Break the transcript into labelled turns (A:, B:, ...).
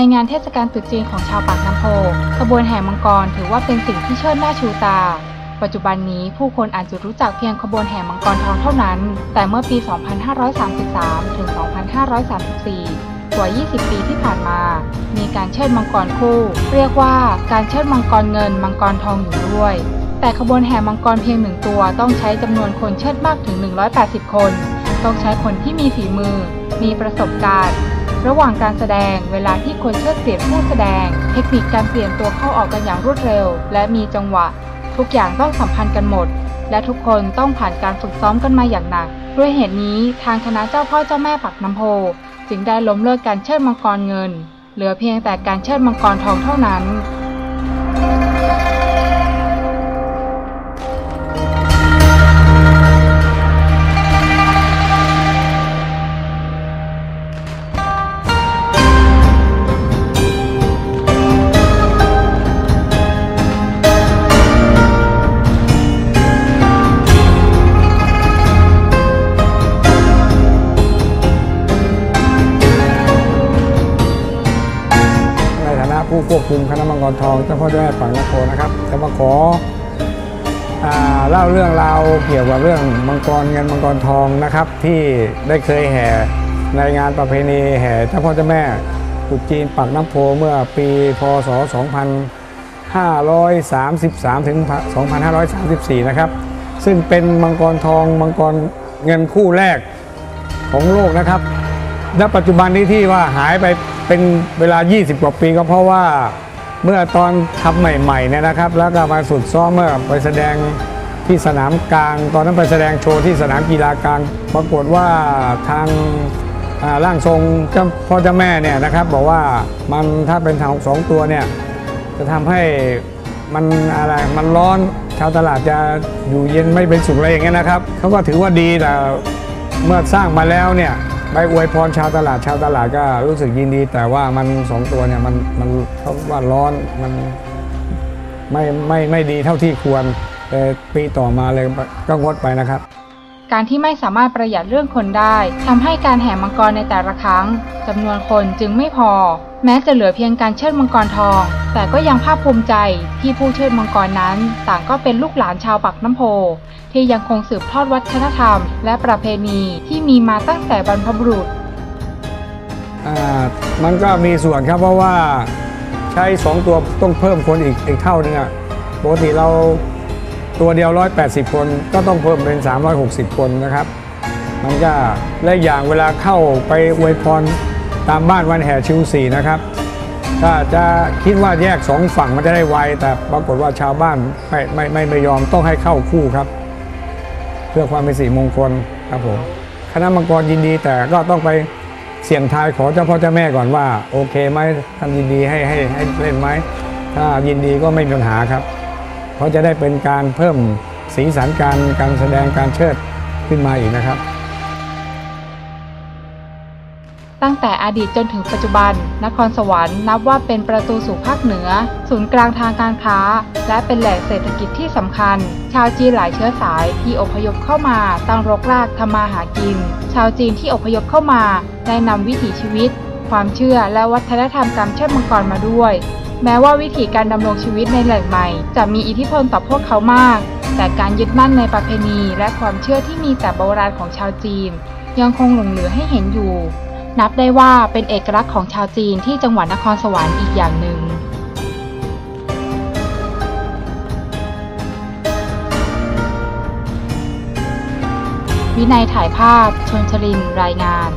A: ในงานเทศกาลตรุษจีนของชาวปากน้ำโพขบวนแห่มังกรถือว่าเป็นสิ่งที่เชิดหน้าชูตา ปัจจุบันนี้ผู้คนอาจจะรู้จักเพียงขบวนแห่มังกรทองเท่านั้น แต่เมื่อปี 2533 ถึง 2534 กว่า 20 ปีที่ผ่านมา มีการเชิดมังกรคู่ เรียกว่าการเชิดมังกรเงินมังกรทองอยู่ด้วย แต่ขบวนแห่มังกรเพียงหนึ่งตัวต้องใช้จำนวนคนเชิดมากถึง 180 คน ต้องใช้คนที่มีฝีมือ มีประสบการณ์ ระหว่างการแสดงเวลาที่คนเชิดเสียงผู้แสดง เทคนิคการเปลี่ยนตัวเข้าออกกันอย่างรวดเร็ว และมีจังหวะ ทุกอย่างต้องสัมพันธ์กันหมด และทุกคนต้องผ่านการฝึกซ้อมกันมาอย่างหนัก ด้วยเหตุนี้ทางคณะเจ้าพ่อเจ้าแม่ปักน้ำโพจึงได้ล้มเลิกการเชิดมังกรเงิน เหลือเพียงแต่การเชิดมังกรทองเท่านั้น
B: ผู้ควบคุมคณะมังกรทองเจ้าพ่อเจ้าแม่ปากน้ำโพนะครับจะมาขออาเล่าเรื่องราวเกี่ยวกับเรื่องมังกรเงินมังกรทองนะครับ ที่ได้เคยแห่ในงานประเพณีแห่เจ้าพ่อเจ้าแม่ตรุษจีนปากน้ำโพเมื่อปีพศ 2533ถึง2534 นะครับ ซึ่งเป็นมังกรทองมังกรเงินคู่แรกของโลกนะครับณปัจจุบันนี้ที่ว่าหายไป เป็นเวลา 20 กว่าปีก็เพราะว่าเมื่อตอนทำใหม่ๆเนี่ยนะครับ แล้วก็มาฝึกซ้อมเมื่อไปแสดงที่สนามกลาง ตอนนั้นไปแสดงโชว์ที่สนามกีฬากลาง ปรากฏว่าทางร่างทรงเจ้าพ่อเจ้าแม่เนี่ยนะครับ บอกว่ามันถ้าเป็นทางสองตัวเนี่ยจะทำให้มันอะไรมันร้อนชาวตลาดจะอยู่เย็นไม่เป็นสุขอะไรอย่างเงี้ยนะครับเขาก็ถือว่าดีแต่เมื่อสร้างมาแล้วเนี่ย ไปอวยพรชาวตลาดชาวตลาดก็รู้สึกยินดี แต่ว่ามันสองตัวเนี่ยมันมันเขาว่าร้อนมันไม่ไม่ไม่ดีเท่าที่ควรแต่ปีต่อมาเลยก็งดไปนะครับ
A: การที่ไม่สามารถประหยัดเรื่องคนได้ทำให้การแห่มังกรในแต่ละครั้งจำนวนคนจึงไม่พอ แม้จะเหลือเพียงการเชิดมังกรทอง แต่ก็ยังภาคภูมิใจที่ผู้เชิดมังกรนั้น ต่างก็เป็นลูกหลานชาวปักน้ำโพ ที่ยังคงสืบทอดวัฒนธรรม และประเพณีที่มีมาตั้งแต่บรรพบุรุษ
B: มันก็มีส่วนครับเพราะว่าใช้ 2 ตัวต้องเพิ่มคนอีกอีกเท่านึงอะปกติเรา ตัวเดียว 180 คนก็ต้องเพิ่มเป็น 360 คนนะครับ มันก็และอย่างเวลาเข้าไปอวยพรตามบ้านวันแห่ชิวสีนะครับถ้าจะคิดว่าแยกสองฝั่งมันจะได้ไวแต่ปรากฏว่าชาวบ้านไม่ไม่ไม่ไม่ยอมต้องให้เข้าคู่ครับ เพื่อความเป็นสิริมงคลครับผมคณะมังกรยินดีแต่ก็ต้องไปเสี่ยงทายขอเจ้าพ่อเจ้าแม่ก่อนว่า โอเคไหมท่านยินดีให้ให้ให้เล่นไหมถ้ายินดีก็ไม่มีปัญหาครับ เพราะจะได้เป็นการเพิ่มสีสันการการแสดงการเชิดขึ้นมาอีกนะครับ
A: ตั้งแต่อดีตจนถึงปัจจุบัน นครสวรรค์นับว่าเป็นประตูสู่ภาคเหนือ ศูนย์กลางทางการค้า และเป็นแหล่งเศรษฐกิจที่สำคัญ ชาวจีนหลายเชื้อสายที่อพยพเข้ามาตั้งรกรากทำมาหากิน ชาวจีนที่อพยพเข้ามาได้นำวิถีชีวิต ความเชื่อและวัฒนธรรมการเชิดมังกรมาด้วย แม้ว่าวิถีการดำรงชีวิตในแหล่งใหม่ จะมีอิทธิพลต่อพวกเขามาก แต่การยึดมั่นในประเพณีและความเชื่อที่มีแต่โบราณของชาวจีน ยังคงหลงเหลือให้เห็นอยู่ นับได้ว่าเป็นเอกลักษณ์ของชาวจีนที่จังหวัดนครสวรรค์อีกอย่างหนึ่งวินัยถ่ายภาพ ชนชลินรายงาน